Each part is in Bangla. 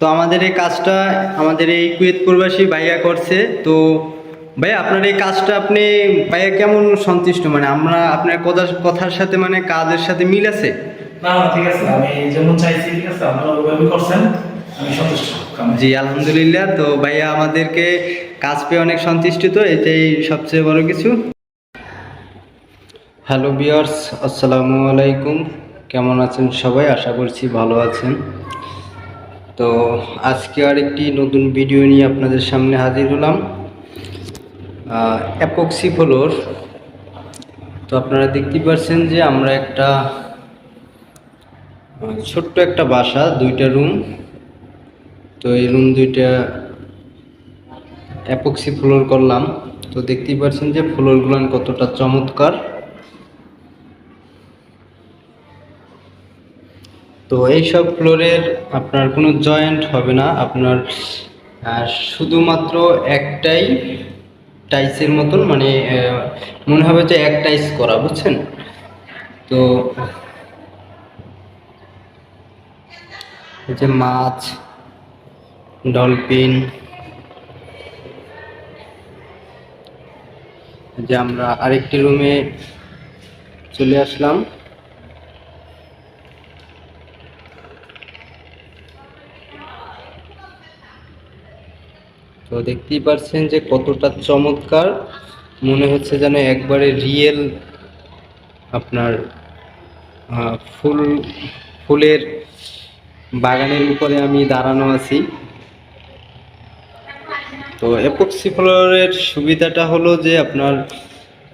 তো আমাদের এই কাজটা আমাদের এই কুয়েত প্রবাসী ভাইয়া করছে। তো ভাই আপনার এই কাজটা আপনি ভাইয়া কেমন সন্তুষ্ট? মানে আমরা আপনার কথার কথার সাথে মানে কাজের সাথে মিল আছে? না ঠিক আছে। আমি যেমন চাইছি ঠিক আছে আপনারা ওইভাবে করছেন। আমি সন্তুষ্ট জি আলহামদুলিল্লাহ। তো ভাইয়া আমাদেরকে কাজ পেয়ে অনেক সন্তুষ্ট তো এটাই সবচেয়ে বড় কিছু। হ্যালো বিয়ার্স আসসালামু আলাইকুম। কেমন আছেন সবাই? আশা করছি ভালো আছেন। তো আজকে আর একটি নতুন ভিডিও নিয়ে আপনাদের সামনে হাজির হলাম। অ্যাপক্সি ফ্লোর তো আপনারা দেখতেই পাচ্ছেন যে আমরা একটা ছোট্ট একটা বাসা, দুইটা রুম তো এই রুম দুইটা অ্যাপক্সি ফ্লোর করলাম। তো দেখতেই পাচ্ছেন যে ফ্লোরগুলো কতটা চমৎকার। তো এই সব ফ্লোরের আপনার কোনো জয়েন্ট হবে না, আপনার শুধুমাত্র একটাই টাইসের মতন মানে মনে হবে যে এক টাইস করা, বুঝছেন? তো এই যে মাছ, ডলফিন যে আমরা আরেকটি রুমে চলে আসলাম। তো দেখতেই পাচ্ছেন যে কতটা চমৎকার। মনে হচ্ছে যেন একবারে রিয়েল আপনার ফুল, ফুলের বাগানের উপরে আমি দাঁড়ানো আছি। তো এপক্সি ফ্লোরের সুবিধাটা হলো যে আপনার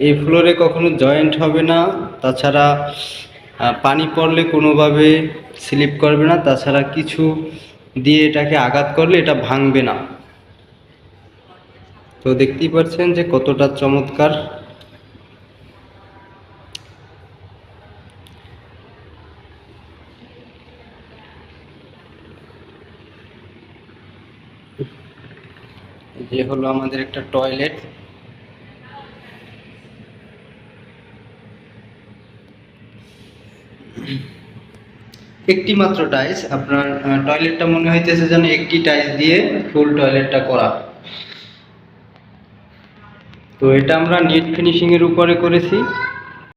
এই ফ্লোরে কখনো জয়েন্ট হবে না, তাছাড়া পানি পড়লে কোনোভাবে স্লিপ করবে না, তাছাড়া কিছু দিয়ে এটাকে আঘাত করলে এটা ভাঙবে না। তো দেখতেই পাচ্ছেন যে কতটা চমৎকার। যে হলো আমাদের একটা টয়লেট। একটি মাত্র টাইলস আপনার টয়লেটটা মনে হইতেছে যেন একটি টাইলস দিয়ে ফুল টয়লেটটা করা। তো এটা আমরা নেট ফিনিশিংয়ের উপরে করেছি।